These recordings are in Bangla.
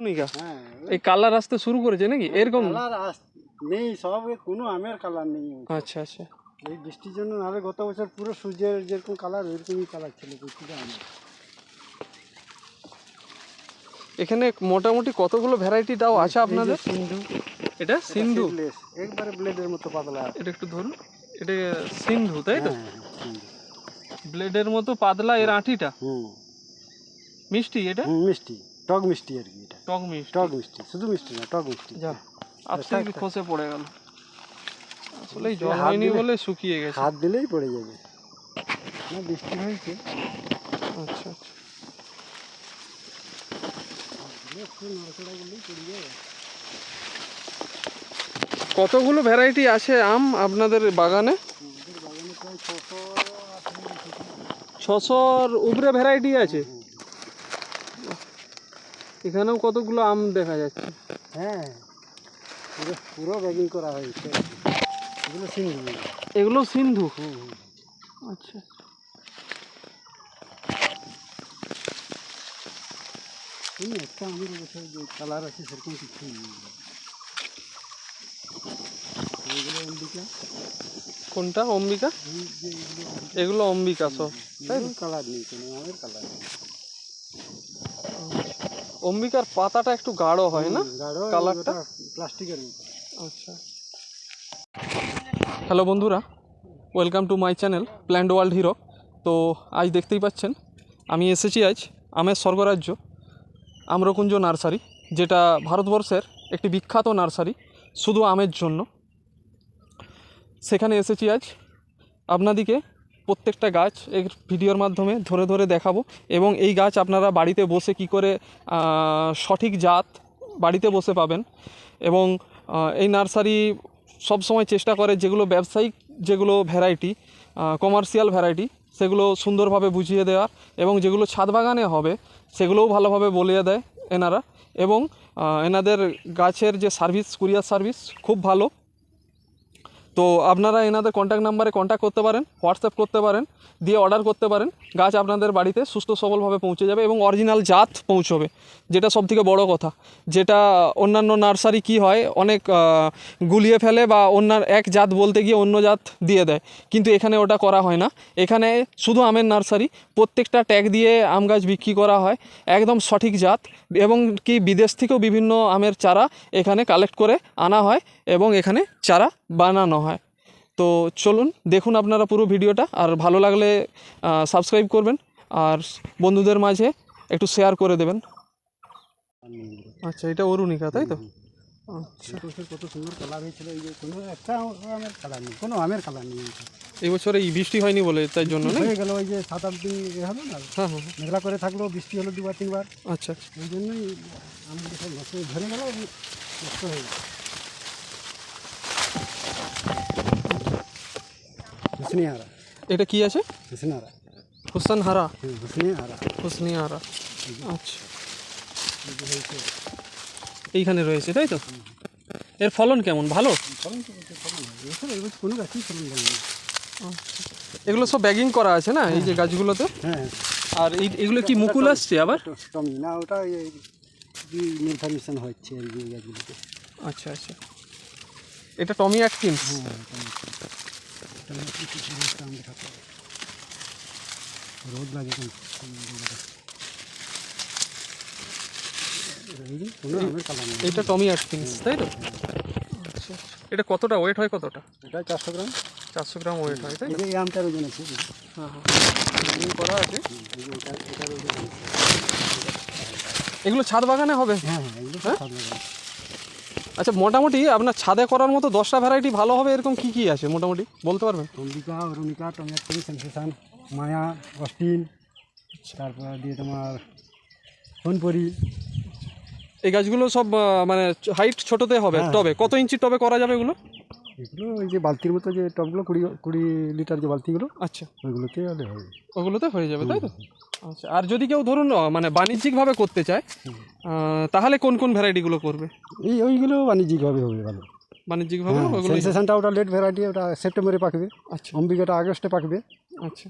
হ্যাঁ এই কালার আসতে শুরু করেছে নাকি? এরকম? কালার নেই সব কোনো আমের কালার নেই আচ্ছা আচ্ছা। এই বৃষ্টির জন্য নাহলে গত বছর পুরো সূর্যের যেরকম কালার ওইরকমই কালার ছিল প্রতিটা এখানে মোটামুটি কতগুলো ভ্যারাইটি তাও আছে আপনাদের? সিন্ধু। এটা সিন্ধু? একবারে ব্লেডের মতো পাতলা। এটা একটু ধরুন এটা সিন্ধু তাই তো? হ্যাঁ, হ্যাঁ। ব্লেডের মতো পাতলা এর আঁটিটা? হুম। মিষ্টি এটা? মিষ্টি। টক মিষ্টি আর কি এটা। টক মিষ্টি। টক মিষ্টি শুধু মিষ্টি না টক মিষ্টি। যা আজকে একটা- খসে পড়ে গেল। আসলে জল হয়নি বলে শুকিয়ে গেছে। হাত দিলেই পড়ে যাবে। না বৃষ্টি হয়েছে। আচ্ছা আচ্ছা। কতগুলো ভ্যারাইটি আছে আম আপনাদের বাগানে? ছশোর উপরে ভ্যারাইটি আছে? এখানেও কতগুলো আম দেখা যাচ্ছে? হ্যাঁ পুরো পুরো ব্যাগিং করা হয়েছে। এগুলো সিন্ধু। এগুলো সিন্ধু? আচ্ছা। একটা আমের বছর যে কালার আছে সেরকম কিছু অম্বিকা। কোনটা? অম্বিকা? এগুলো এগুলো অম্বিকা সব কালার নেই কোনো আমের কালার নেই। অম্বিকার পাতাটা একটু গাঢ় হয় না? কালারটা? প্লাস্টিকের আচ্ছা। হ্যালো বন্ধুরা welcome to my channel plant world hero. তো আজ দেখতেই পাচ্ছেন আমি এসেছি আজ আমের স্বর্গরাজ্য আম্রকুঞ্জ নার্সারি যেটা ভারতবর্ষের একটি বিখ্যাত নার্সারি শুধু আমের জন্য। সেখানে এসেছি আজ। আপনাদিকে প্রত্যেকটা গাছ এই ভিডিওর মাধ্যমে ধরে ধরে দেখাবো এবং এই গাছ আপনারা বাড়িতে বসে কি করে সঠিক জাত বাড়িতে বসে পাবেন এবং এই নার্সারি সব সময় চেষ্টা করে যেগুলো ব্যবসায়িক যেগুলো ভ্যারাইটি কমার্শিয়াল ভ্যারাইটি সেগুলো সুন্দরভাবে বুঝিয়ে দেওয়ার এবং যেগুলো ছাদ বাগানে হবে সেগুলোও ভালোভাবে বলিয়ে দেয় এনারা এবং এনাদের গাছের যে সার্ভিস কুরিয়ার সার্ভিস খুব ভালো। তো আপনারা এনাদের কন্ট্যাক্ট নাম্বারে কন্ট্যাক্ট করতে পারেন হোয়াটসঅ্যাপ করতে পারেন, দিয়ে অর্ডার করতে পারেন। গাছ আপনাদের বাড়িতে সুস্থ সবলভাবে পৌঁছে যাবে এবং অরিজিনাল জাত পৌঁছবে, যেটা সবথেকে বড় কথা। যেটা অন্যান্য নার্সারি কি হয়, অনেক গুলিয়ে ফেলে বা অন্যান্য এক জাত বলতে গিয়ে অন্য জাত দিয়ে দেয়, কিন্তু এখানে ওটা করা হয় না। এখানে শুধু আমের নার্সারি, প্রত্যেকটা ট্যাগ দিয়ে আম গাছ বিক্রি করা হয়, একদম সঠিক জাত, এবং কি বিদেশ থেকেও বিভিন্ন আমের চারা এখানে কালেক্ট করে আনা হয়, এবং এখানে চারা বানানো হয়। তো চলুন দেখুন আপনারা পুরো ভিডিওটা আর ভালো লাগলে সাবস্ক্রাইব করবেন আর বন্ধুদের মাঝে একটু শেয়ার করে দেবেন। আচ্ছা এটা অরুণিকা তাই তো? আচ্ছা। কত সুন্দর কালার হয়েছিল এই যে কোনো একটা আমের কালার নেই কোনো আমের কালার নেই। এই বছর এই বৃষ্টি হয়নি বলে তাই জন্য না হয়ে গেল ওই যে সাত আট দিন হলো না? হ্যাঁ হ্যাঁ হ্যাঁ। মেঘলা করে থাকল বৃষ্টি হলো দুবার তিনবার। আচ্ছা ওই জন্যই আমাদের সব নষ্ট ধরে গেল নষ্ট হয়ে গেল। হুসনিহারা এটা কি আছে? হুসনারা হুসান হারা হুম হুসনিহারা। আচ্ছা। এইখানে রয়েছে তাই তো? এর ফলন কেমন? ভালো? ফলন হয়। কোনো গাছই দেয়নি এগুলো সব ব্যাগিং করা আছে না এই যে গাছগুলোতে? হ্যাঁ। আর এই এগুলো কি মুকুল আসছে আবার? টমি না ওটা ইনফরমেশন হচ্ছে এই গাছগুলোতে। আচ্ছা আচ্ছা। এটা টমি অ্যাটকিন্স হ্যাঁ টমি টমি কিছু জিনিসটা আমি দেখাতে হবে। রোদ লাগে এটা টমি অ্যাটকিন্স তাই তো? আচ্ছা এটা কতটা? ওয়েট হয় কতটা? এটা চারশো গ্রাম। চারশো গ্রাম ওয়েট হয় তাই এই আমটার ওজন আছে হ্যাঁ হ্যাঁ। করা আছে? হুম, এই যে এটা এটার ওজন আছে। এগুলো ছাদ বাগানে হবে? হ্যাঁ হ্যাঁ এগুলো সাত গ্রাম আচ্ছা মোটামুটি আপনার ছাদে করার মতো দশটা ভ্যারাইটি ভালো হবে এরকম কি কি আছে মোটামুটি? বলতে পারবেন? Ambika Arunika tomato sensation Maya Austin তারপর দিয়ে তোমার সোনপুরি। এই গাছগুলো সব মানে হাইট ছোটতে হবে হ্যাঁ। টবে। কত ইঞ্চি টবে করা যাবে এগুলো? এগুলো ওই যে বালতির মতো যে টবগুলো কুড়ি কুড়ি লিটার যে বালতিগুলো আচ্ছা। ওইগুলোতে হলে হবে। ওগুলোতে হয়ে যাবে তাই তো? আচ্ছা আর যদি কেউ ধরুন মানে বাণিজ্যিকভাবে করতে চায় তাহলে কোন কোন ভ্যারাইটিগুলো করবে? এই ওইগুলো বাণিজ্যিকভাবে হবে ভালো। বাণিজ্যিকভাবে হ্যাঁ ওগুলো সেন্সেশনটা ওটা লেট ভ্যারাইটি ওটা সেপ্টেম্বরে পাকবে। আচ্ছা। অম্বিকাটা আগস্টে পাকবে। আচ্ছা।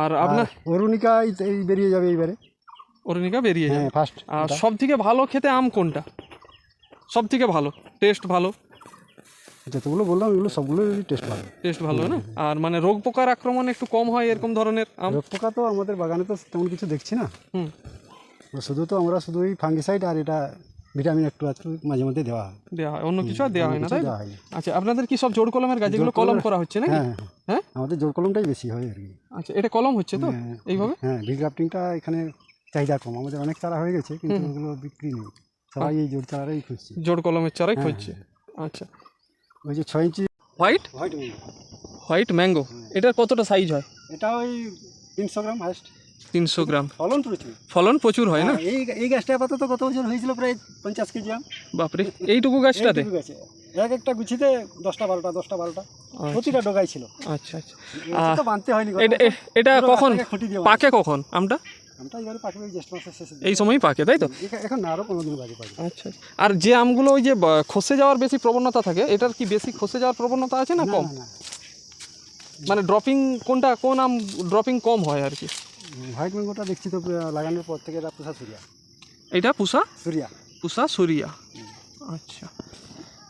আর আপনার? অরুণিকা এই বেরিয়ে যাবে এইবারে। অরুণিকা বেরিয়ে যাবে? হ্যাঁ ফার্স্ট আর সব থেকে ভালো খেতে আম কোনটা? সব থেকে ভালো টেস্ট ভালো? যতগুলো বললাম এগুলো সবগুলোই টেস্ট ভালো। টেস্ট ভালো না? আর মানে রোগ পোকার আক্রমণ একটু কম হয় এরকম ধরনের আম? রোগ পোকা তো আমাদের বাগানে তো তেমন কিছু দেখছি না। হুম। শুধু তো আমরা শুধু ওই ফাঙ্গিসাইড আর এটা ভিটামিন একটু একটু মাঝে মধ্যে দেওয়া হয়। দেওয়া হয়। অন্য কিছু আর দেওয়া হয় না তাই আচ্ছা আপনাদের কি সব জোড় কলমের গাছ এগুলো কলম করা হচ্ছে নাকি? হ্যাঁ হ্যাঁ। হ্যাঁ? আমাদের জোর কলমটাই বেশি হয় আর কি। আচ্ছা এটা কলম হচ্ছে তো? হ্যাঁ। এইভাবে? হ্যাঁ গ্রাফটিংটা এখানে চাহিদা কম। আমাদের অনেক চারা হয়ে গেছে কিন্তু ওগুলো বিক্রি নেই। সবাই এই জোর চারাই খুঁজছে। জোড় কলমের চারাই খুঁজছে। আচ্ছা ওই যে ছয় inch white white white mango এটার কতটা সাইজ হয়? এটা ওই তিনশো গ্রাম হাইস্ট তিনশো গ্রাম। ফলন প্রচুর। ফলন প্রচুর হয় না? হ্যাঁ, এই এই গাছটা আপাতত গত বছর হয়েছিল? প্রায় পঞ্চাশ কেজি আম। বাপরে এইটুকু গাছটাতে? এক একটা গুছিতে দশটা বারোটা দশটা বারোটা। আচ্ছা। প্রতিটা ডোগাই ছিল। আচ্ছা আচ্ছা। বানতে হয়নি এটা এটা কখন? পাকে কখন? আমটা? আমটা এবারে পাকবে ওই জ্যৈষ্ঠ মাসের শেষে এই সময়ই পাকে তাই তো? এখন না আরও পনেরো দিন পাকবে আচ্ছা। আর যে আমগুলো ওই যে খসে যাওয়ার বেশি প্রবণতা থাকে এটার কি বেশি খসে যাওয়ার প্রবণতা আছে না কম? মানে ড্রপিং কোনটা কোন আম ড্রপিং কম হয় আর কি? হোয়াইট ম্যাঙ্গোটা দেখছি তো লাগানোর পর থেকে এটা পুষা সুরিয়া। এটা পুষা? সুরিয়া। পুষা সরিয়া। আচ্ছা।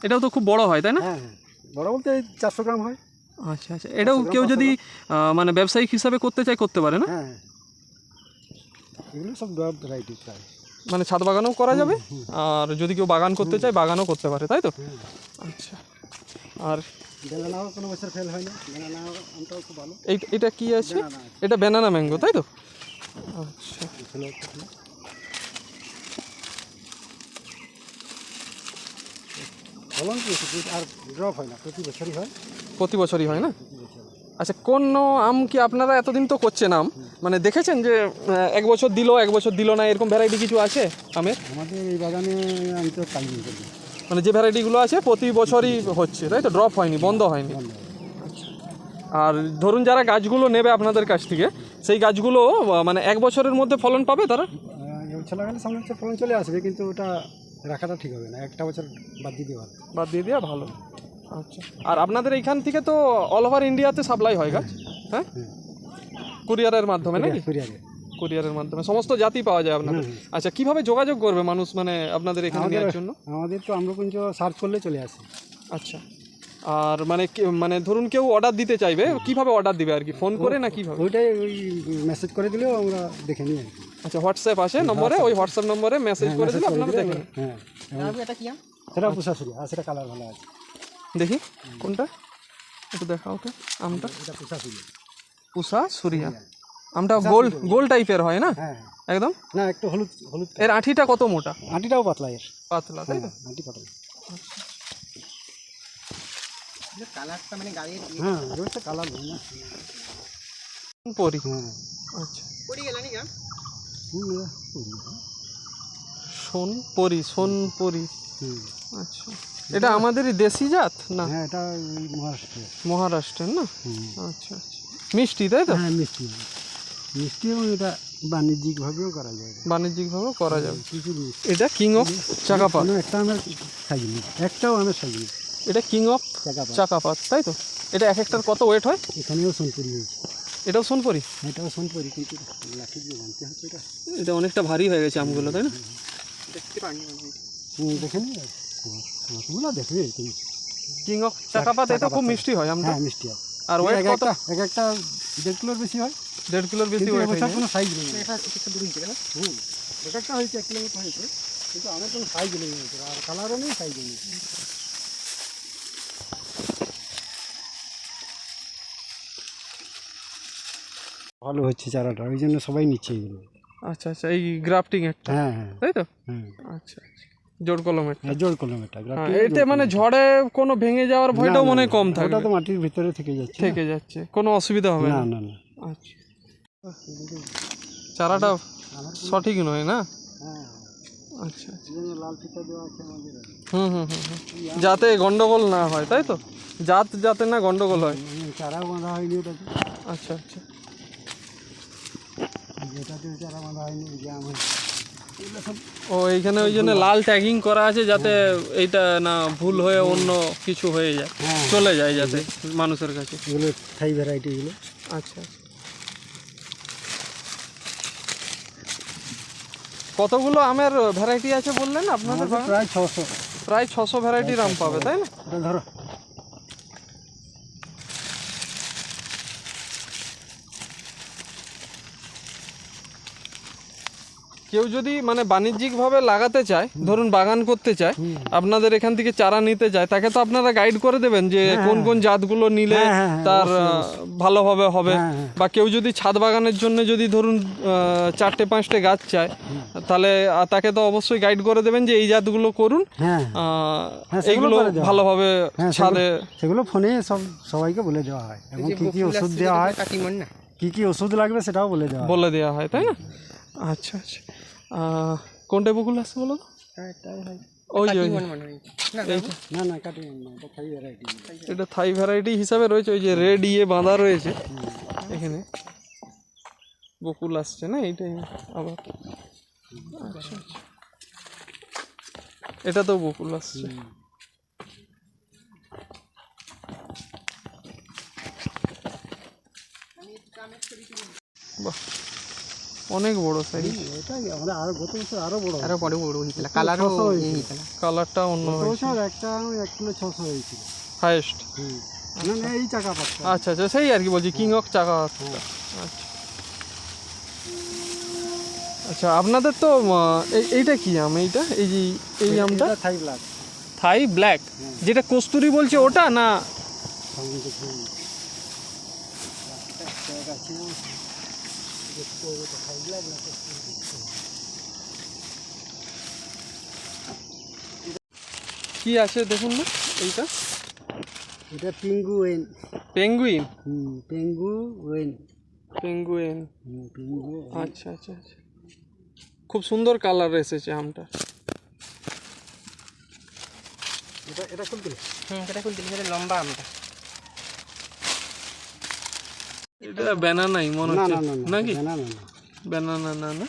এটাও তো খুব বড় হয় তাই না? হ্যাঁ হ্যাঁ। বড় বলতে চারশো গ্রাম হয়। আচ্ছা আচ্ছা। এটাও কেউ যদি মানে ব্যবসায়িক হিসাবে করতে চায় করতে পারে না? হ্যাঁ হ্যাঁ। এগুলো সব ভ্যারাইটি প্রায় মানে ছাদ বাগানও করা যাবে আর যদি কেউ বাগান করতে চায় বাগানও করতে পারে তাই তো? আচ্ছা আর কোনো বছর ফেল হয় না বেলানা আমটাও খুব ভালো। এই এটা কি আছে? এটা ব্যানানা ম্যাঙ্গো তাই তো? আচ্ছা। ফলন প্রচুর, আর ড্রপ হয় না প্রতি বছরই হয়? প্রতি বছরই হয় না? আচ্ছা কোন আম কি আপনারা এতদিন তো করছেন আম? মানে দেখেছেন যে এক বছর দিলো এক বছর দিলো না এরকম ভ্যারাইটি কিছু আছে আমের? আমাদের এই বাগানে আমি তো করি। মানে যে ভ্যারাইটিগুলো আছে প্রতি বছরই হচ্ছে তাই তো? ড্রপ হয়নি বন্ধ হয়নি। আর ধরুন যারা গাছগুলো নেবে আপনাদের কাছ থেকে সেই গাছগুলো মানে এক বছরের মধ্যে ফলন পাবে তারা? সামনে হচ্ছে ফলন চলে আসবে কিন্তু ওটা রাখাটা ঠিক হবে না একটা বছর বাদ দিয়ে দেওয়া বাদ দিয়ে দেওয়া ভালো। আচ্ছা। আর আপনাদের এইখান থেকে তো অল ওভার ইন্ডিয়াতে সাপ্লাই হয় গাছ হ্যাঁ? কুরিয়ারের মাধ্যমে নাকি? কুরিয়ারে কুরিয়ারের মাধ্যমে। সমস্ত জাতি পাওয়া যায় আপনাদের। আচ্ছা কীভাবে যোগাযোগ করবে মানুষ মানে আপনাদের এখানে নেওয়ার জন্য? আমাদের তো আম্রকুঞ্জ সার্চ করলে চলে আসে। আচ্ছা। আর মানে কি- মানে ধরুন কেউ অর্ডার দিতে চাইবে কীভাবে অর্ডার দিবে আর কি? ফোন করে না কীভাবে? ওইটাই ওই মেসেজ করে দিলেও আমরা দেখে নিই আচ্ছা হোয়াটসঅ্যাপ আছে নম্বরে ওই হোয়াটসঅ্যাপ নম্বরে মেসেজ করে দিলে আপনারা দেখেন হ্যাঁ এটা কি সেটা সুরি আর সেটা কালার ভালো আছে। দেখি কোনটা? একটু দেখা তো আমটা। পুষা সুরিয়া। আমটা গোল গোল টাইপের হয় না? হ্যাঁ একদম? না একটু হলুদ হলুদ এর আঠিটা কত মোটা? আটিটাও পাতলা এর। পাতলা তাই তো? আটি পাতলা। কালারটা মানে গাড়ির হ্যাঁ রয়েছে কালার না। পরি? হ্যাঁ। আচ্ছা। গেল নি গান পরি সোন পরি আচ্ছা। এটা আমাদেরই দেশি জাত? না। হ্যাঁ এটা ওই মহারাষ্ট্রে মহারাষ্ট্রের না? আচ্ছা আচ্ছা। মিষ্টি তাই তো? হ্যাঁ মিষ্টি। মিষ্টি এবং এটা বাণিজ্যিকভাবেও করা যায়। বাণিজ্যিকভাবেও করা যাবে। কিছু এটা কিং অফ চাকাপাত। একটা আমের সাইজ নেই একটাও আমরা সাইজ নেই এটা কিং অফ চাকাপা চাকাপাত তাই তো? এটা এক একটার কত ওয়েট হয়? এখানেও সোনপুরি হয়েছে এটাও সোনপরি? এটাও সোনপুরি কিন্তু লাঠি দিয়ে বানতে হচ্ছে এটা। এটা অনেকটা ভারী হয়ে গেছে আমগুলো তাই না? দেখতে হুম, দেখবে? তুমি কিং অফ চাকাপাত এটা খুব মিষ্টি হয় আমটা হ্যাঁ মিষ্টি আর ওয়েট এক কত? একটা এক একটা দেড় কিলোর বেশি হয়। দেড় কিলোর বেশি ওয়েট হয় কোনো সাইজ নেই। এটা দূর হুম। এক একটা হয়েছে এক হয়েছে। কিন্তু আমার কোনো সাইজ নেই এবছর। আর কালারও নেই সাইজ নেই। ভালো হচ্ছে চারাটা ওই জন্য সবাই নিচ্ছে এগুলো। আচ্ছা আচ্ছা এই গ্রাফটিং একটা হ্যাঁ হ্যাঁ। তাই তো? হ্যাঁ আচ্ছা আচ্ছা। কলমের হ্যাঁ, জোর হ্যাঁ, এতে মানে ঝড়ে কোনো ভেঙে যাওয়ার ভয়টাও মনে কম ওটা থাকবে তো মাটির ভিতরে থেকে যাচ্ছে থেকে যাচ্ছে। কোনো অসুবিধা হবে না? না না আচ্ছা। চারাটা সঠিক নয় না? হ্যাঁ আচ্ছা আচ্ছা। হুম হুম হুম। যাতে গন্ডগোল না হয় তাই তো? জাত যাতে না গন্ডগোল হয়। চারা বাঁধা হয়নি ওটাতে আচ্ছা আচ্ছা। যেটাতে চারা বাঁধা হয়নি এগুলো সব ও এইখানে ওই জন্য লাল ট্যাগিং করা আছে যাতে এইটা না ভুল হয়ে অন্য কিছু হয়ে যায়। হ্যাঁ। চলে যায় যাতে মানুষের কাছে। এগুলো থাই ভ্যারাইটি আচ্ছা। কতগুলো আমের ভ্যারাইটি আছে বললেন আপনাদের প্রায় ছশো। প্রায় ছশো ভ্যারাইটির আম পাবে তাই না? ধরো। কেউ যদি মানে বাণিজ্যিকভাবে লাগাতে চায় ধরুন বাগান করতে চায় আপনাদের এখান থেকে চারা নিতে চায় তাকে তো আপনারা গাইড করে দেবেন যে কোন কোন জাতগুলো নিলে হ্যাঁ, হ্যাঁ, হ্যাঁ, তার ভালোভাবে হবে। হ্যাঁ, হ্যাঁ। বা কেউ যদি ছাদ বাগানের জন্য যদি ধরুন চারটে পাঁচটে গাছ চায় তাহলে তাকে তো অবশ্যই গাইড করে দেবেন যে এই জাতগুলো করুন হ্যাঁ। হ্যাঁ, এগুলো হয়। ভালোভাবে হ্যাঁ ছাদে সেগুলো ফোনে সব সবাইকে বলে দেওয়া হয়। এবং কি কি ওষুধ দেওয়া হয়? কি কি ওষুধ লাগবে সেটাও বলে দেওয়া বলে দেওয়া হয় তাই না? আচ্ছা আচ্ছা। কোনটা বকুল আসছে বলো হ্যাঁ ওই ওই না না এটা থাই ভ্যারাইটি হিসাবে রয়েছে ওই যে রেড ইয়ে বাঁধা রয়েছে। এখানে বকুল আসছে না এইটাই আবার। আচ্ছা আচ্ছা। এটা তো বকুল আসছে। বাহ। অনেক বড় সাইজ এটাই আমাদের আরও গত বছর আরও বড় আরও বড় বড় হয়েছিল। কালারও কালারটা অন্য বছর একটা আম কিলো ছশো হয়েছিল। Highest hmm. না না এই চাকা আচ্ছা আচ্ছা সেই আর কি বলছি কিং অফ চাকা আচ্ছা আচ্ছা আপনাদের তো এই- এইটা কি আম? এইটা? এই যে এই আমটা? থাই ব্লাড থাই ব্ল্যাক যেটা কস্তুরি বলছে ওটা না সঙ্গে দেখি একটা আছে দেখতে হবে তো থাই ব্লাড না তো কি আছে দেখুন না এইটা? এটা পিঙ্গু ওয়েন পেঙ্গুইন হুম পেঙ্গু ওয়েন পেঙ্গুইন হুম আচ্ছা আচ্ছা আচ্ছা। খুব সুন্দর কালার এসেছে আমটা। এটা এটা খুব দিলে হুম সেটা খুলতে সেটা লম্বা আমটা। এটা ব্যানানাই মনে হচ্ছে। নাকি না না না। ব্যানানা না না?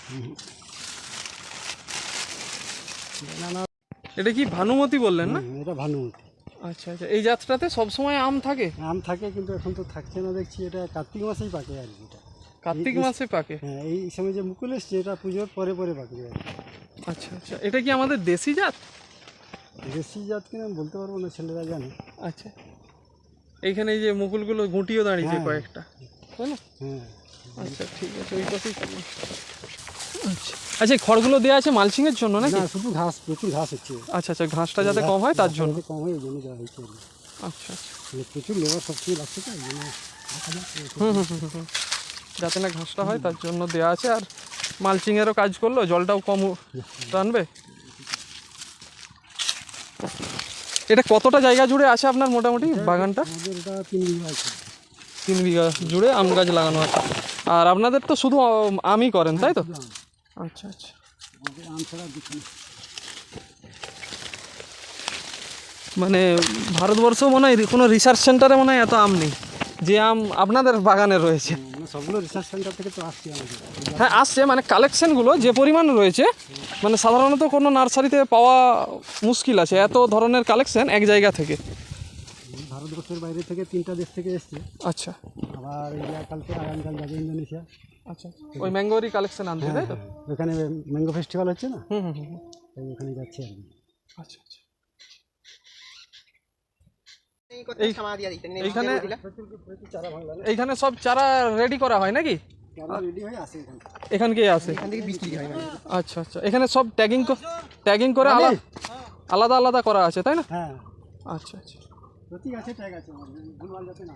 এটা কি ভানুমতি বললেন না? এটা ভানুমতি। আচ্ছা আচ্ছা। এই যাত্রাতে সবসময় আম থাকে? আম থাকে কিন্তু এখন তো থাকছে না দেখছি এটা কার্তিক মাসেই পাকে আর কি এটা। কার্তিক মাসে পাকে? হ্যাঁ এই সময় যে মুকুল এসছে এটা পুজোর পরে পরে পাকবে আর কি। আচ্ছা আচ্ছা। এটা কি আমাদের দেশি জাত? দেশি জাত কিনা আমি বলতে পারব না ছেলেরা জানে। আচ্ছা। এইখানে এই যে মুকুলগুলো গুটিও দাঁড়িয়েছে হ্যাঁ। কয়েকটা। তাই না? আচ্ছা ঠিক আছে ওই পাশেই চলো আচ্ছা। আচ্ছা এই খড়গুলো দেওয়া আছে মালচিংয়ের জন্য নাকি? না শুধু ঘাস প্রচুর ঘাস হচ্ছে। আচ্ছা আচ্ছা ঘাসটা যাতে কম হয় তার জন্য। কম হয় এই জন্য দেওয়া হয়েছে আচ্ছা আচ্ছা। মানে প্রচুর লেবার সবসময় লাগছে তো এই জন্য দেখা যাক কি হুম হুম হুম হুম। যাতে না ঘাসটা হয় তার জন্য দেওয়া আছে। আর মালচিংয়েরও কাজ করল জলটাও কম টানবে। এটা কতটা জায়গা জুড়ে আছে আপনার মোটামুটি বাগানটা? তিন বিঘা জুড়ে আম গাছ লাগানো আছে। আর আপনাদের তো শুধু আম, আমই করেন তাই তো? আচ্ছা আচ্ছা। মানে ভারতবর্ষ মনে হয় কোনো রিসার্চ সেন্টারে মনে হয় এত আম নেই। যে আম আপনাদের বাগানে রয়েছে। সবগুলো রিসার্চ সেন্টার থেকে তো আসছি হ্যাঁ আসছে মানে কালেকশনগুলো যে পরিমাণ রয়েছে মানে সাধারণত কোনো নার্সারিতে পাওয়া মুশকিল আছে। এত ধরনের কালেকশন এক জায়গা থেকে। ভারতবর্ষের বাইরে থেকে তিনটা দেশ থেকে এসছে। আচ্ছা। আবার এই যে কালকে আগামীকাল যাবে ইন্দোনেশিয়া। আচ্ছা। ওই ম্যাঙ্গোরই কালেকশন আনতে তাই তো? ওখানে ম্যাঙ্গো ফেস্টিভ্যাল হচ্ছে না? হুম হুম হুম ওখানে যাচ্ছে আর কি আচ্ছা। আচ্ছা এইখানে এইখানে সব চারা রেডি করা হয় নাকি? আসে এখানকেই আসে এখান। থেকে বিক্রি হয়। মানে আচ্ছা আচ্ছা। এখানে সব ট্যাগিং ট্যাগিং করে আলাদা আলাদা আলাদা করা আছে তাই না? হ্যাঁ। আচ্ছা আচ্ছা। প্রতি আছে ঠিক আছে ভুলভাল যাতে না।